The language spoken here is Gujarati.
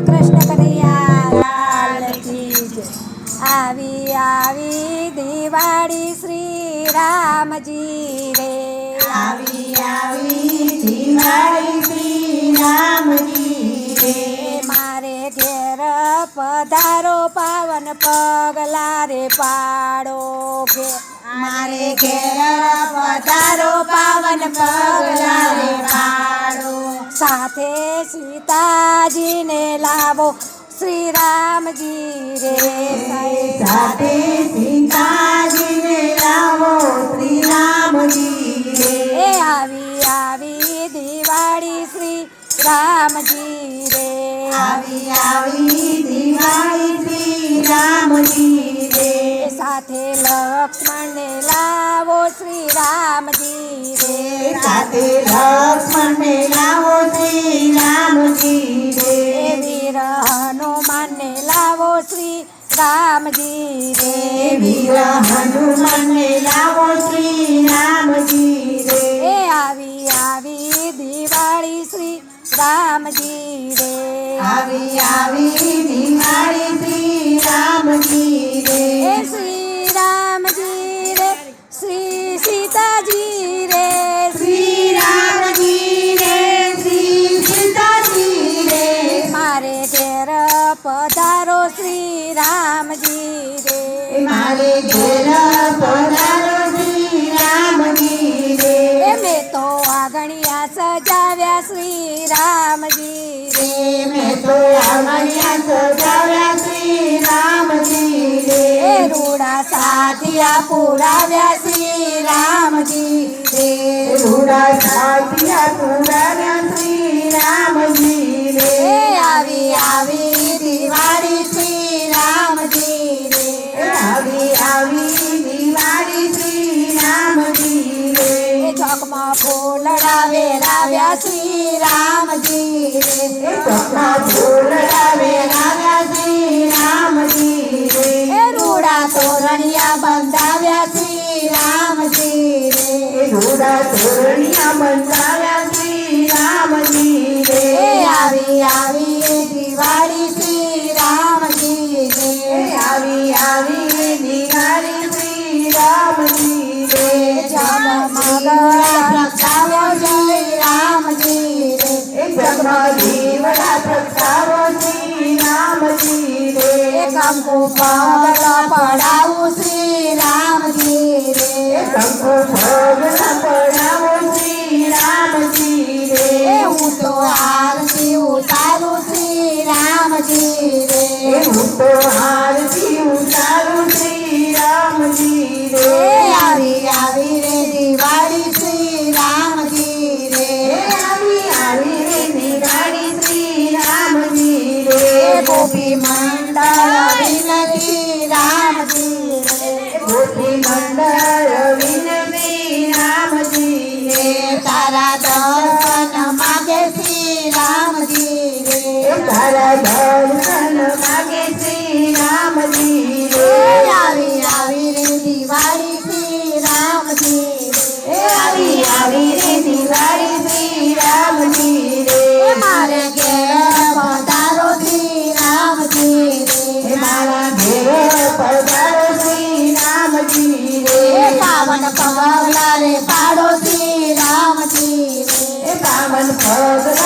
બોલો કૃષ્ણ કનૈયા. આવી આવી દિવાળી શ્રી રામજી રે. આવી આવી દિવાળી શ્રી રામજી રે. મારે ઘેર પધારો પાવન પગલા રે પાડો ઘેર. મારે ઘેર પધારો પાવન પાડો સાથે સીતાજીને લાવો. શ્રી રામજી રે સાથે સીતાજીને લાવો. શ્રી રામજી રે એ આવી આવી દિવાળી શ્રી રામજી રે આવી આવી દિવાળી શ્રી રામજી રે સાથે લક્ષ્મણને લાવો. શ્રી રામજી રે સાથે લક્ષ્મણને લાવો શ્રી રામજી રે એ વીર હનુમાનને લાવો શ્રી રામજી રે વીર હનુમાનને લાવો શ્રી રામજી રે એ આવી આવી દિવાળી શ્રી રામજી રે આવી આવી દિવાળી શ્રી રામજી રે એ શ્રી પધારો શ્રી રામજી રે મારે ઘેર પધારો શ્રી રામજી રે એ મેં તો આગણિયા સજાવ્યા શ્રી રામજી રે મેં તો આંગણિયા સજાવ્યા શ્રી રામજી રે એ રૂડા સાથિયા પુરાવ્યા શ્રી રામજી રે રૂડા સાધિયા એ ચોકમાં ફૂલડા વેરાવ્યા શ્રી રામજી રે. સપના ફૂલડા રાવ્યા શ્રી રામજી રે. એ રૂડા તોરણિયા બંધાવ્યા શ્રી રામજી રે. રૂડા તોરણિયા બંધાવ્યા શ્રી રામજી રે. આવી આવી જગમગ પ્રગટાવ્યો શ્રી રામજી રે જગમાં દીવડા પ્રગટાવો શ્રી રામજી રે કંકુ પગલો પડાવું શ્રી રામજી રે કંકુ પગલા પડાવો શ્રી રામજી રે હું તો આરતી ઉતારું શ્રી રામજી રે હું તો રે ગોપી મંડળ વિનતી રામજી રે ગોપી રામજી